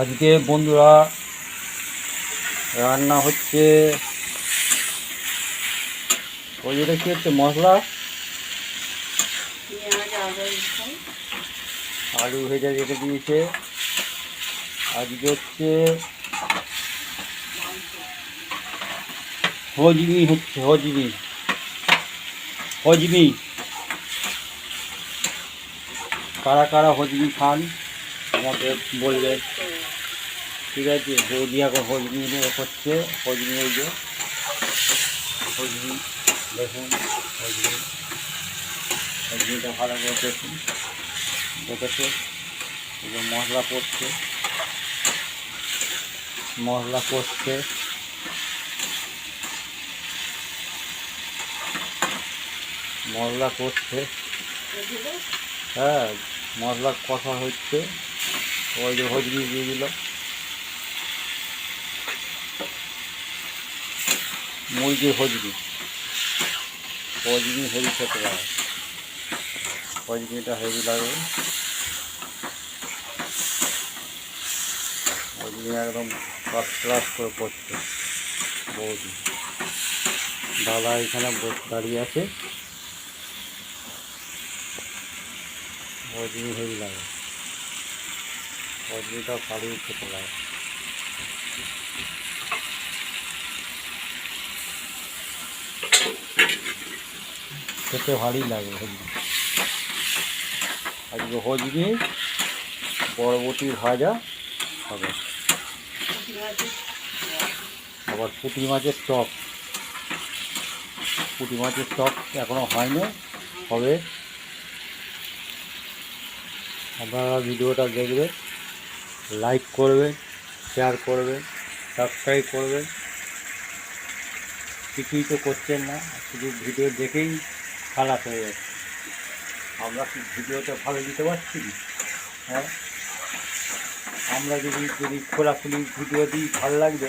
আজকে বন্ধুরা রান্না হচ্ছে ওই যেটা কি হচ্ছে মশলা? আলু ভেজে রেখে দিয়েছে। আজকে হচ্ছে হজমি হচ্ছে হজমি। হজমি। কারা কারা হজমি খান? আমাকে বলবেন ঠিক আছে? বৌদি এখন নিয়ে করছে এই যে দেখুন হজমি হজমিটা ভালো করে দেখুন, দেখেছে? মশলা পড়ছে মশলা কষছে। মশলা করছে হ্যাঁ মশলা কষা হচ্ছে। ওই যে হজমি দিয়ে দিল মুরগির হজমি হজমি হেভি খেতে লাগে হজমিটা হেভি লাগে হজমি একদম ক্লাস করে পড়ছে বৌদি দাদা এখানে দাঁড়িয়ে আছে। হজমি হেভি লাগে ভালোই খেতে লাগে খেতে ভালোই লাগে হজমি আজকে হজমি বরবটি ভাজা হবে। আবার পুঁটি মাছের টক পুঁটি মাছের টক এখনও হয়নি, হবে। আপনারা ভিডিওটা দেখবেন। লাইক করবেন শেয়ার করবেন সাবস্ক্রাইব করবেন কিছুই তো করছেন না, শুধু ভিডিও দেখেই খারাপ হয়ে যাচ্ছে। আমরা কি ভিডিওটা ভালো দিতে পারছি? হ্যাঁ? আমরা যদি যদি খোলাখুলি ভিডিও দিই, ভালো লাগবে।